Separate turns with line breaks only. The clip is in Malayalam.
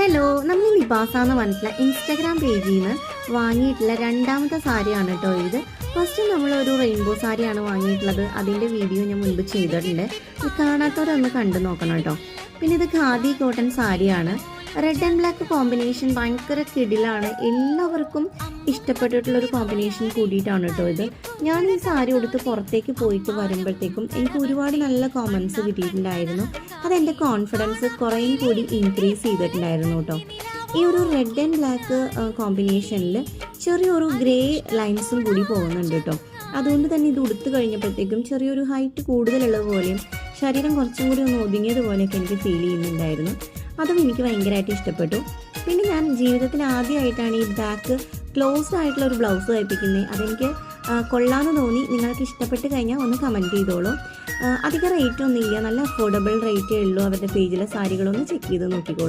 ഹലോ നമ്മൾ നിബാസ എന്ന് ഇൻസ്റ്റാഗ്രാം പേജിൽ നിന്ന് വാങ്ങിയിട്ടുള്ള രണ്ടാമത്തെ സാരിയാണ് കേട്ടോ ഇത്. ഫസ്റ്റ് നമ്മൾ ഒരു റെയിൻബോ സാരിയാണ് വാങ്ങിയിട്ടുള്ളത്. അതിന്റെ വീഡിയോ ഞാൻ മുൻപ് ചെയ്തിട്ടുണ്ട്. കാണാത്തവരൊന്ന് കണ്ടു നോക്കണം കേട്ടോ പിന്നെ ഇത് ഖാദി കോട്ടൺ സാരിയാണ്. റെഡ് ആൻഡ് ബ്ലാക്ക് കോമ്പിനേഷൻ ഭയങ്കര കിടിലാണ്. എല്ലാവർക്കും ഇഷ്ടപ്പെട്ടിട്ടുള്ള ഒരു കോമ്പിനേഷൻ കൂടിയിട്ടാണ് കേട്ടോ ഇത്. ഞാൻ ഈ സാരി ഉടുത്ത് പുറത്തേക്ക് പോയിട്ട് വരുമ്പോഴത്തേക്കും എനിക്ക് ഒരുപാട് നല്ല കോമൻസ് കിട്ടിയിട്ടുണ്ടായിരുന്നു. അതെന്റെ കോൺഫിഡൻസ് കുറേയും കൂടി ഇൻക്രീസ് ചെയ്തിട്ടുണ്ടായിരുന്നു കേട്ടോ ഈ ഒരു റെഡ് ആൻഡ് ബ്ലാക്ക് കോമ്പിനേഷനിൽ ചെറിയൊരു ഗ്രേ ലൈൻസും കൂടി പോകുന്നുണ്ട് കേട്ടോ അതുകൊണ്ട് തന്നെ ഇത് ഉടുത്ത് കഴിഞ്ഞപ്പോഴത്തേക്കും ചെറിയൊരു ഹൈറ്റ് കൂടുതലുള്ളത് പോലെയും ശരീരം കുറച്ചും കൂടി ഒന്ന് ഒതുങ്ങിയതുപോലെയൊക്കെ എനിക്ക് ഫീൽ ചെയ്യുന്നുണ്ടായിരുന്നു. അതും എനിക്ക് ഭയങ്കരമായിട്ട് ഇഷ്ടപ്പെട്ടു. പിന്നെ ഞാൻ ജീവിതത്തിൽ ആദ്യമായിട്ടാണ് ഈ ബാക്ക് ക്ലോസ്ഡ് ആയിട്ടുള്ള ഒരു ബ്ലൗസ് തയ്പ്പിക്കുന്നത് അതെനിക്ക് കൊള്ളാമെന്ന് തോന്നി. നിങ്ങൾക്ക് ഇഷ്ടപ്പെട്ട് കഴിഞ്ഞാൽ ഒന്ന് കമന്റ് ചെയ്തോളൂ. അധികം റേറ്റ് ഒന്നും ഇല്ല. നല്ല അഫോർഡബിൾ റേറ്റേ ഉള്ളൂ. അവരുടെ പേജിലെ സാരികളൊന്ന് ചെക്ക് ചെയ്ത് നോക്കിക്കോളൂ.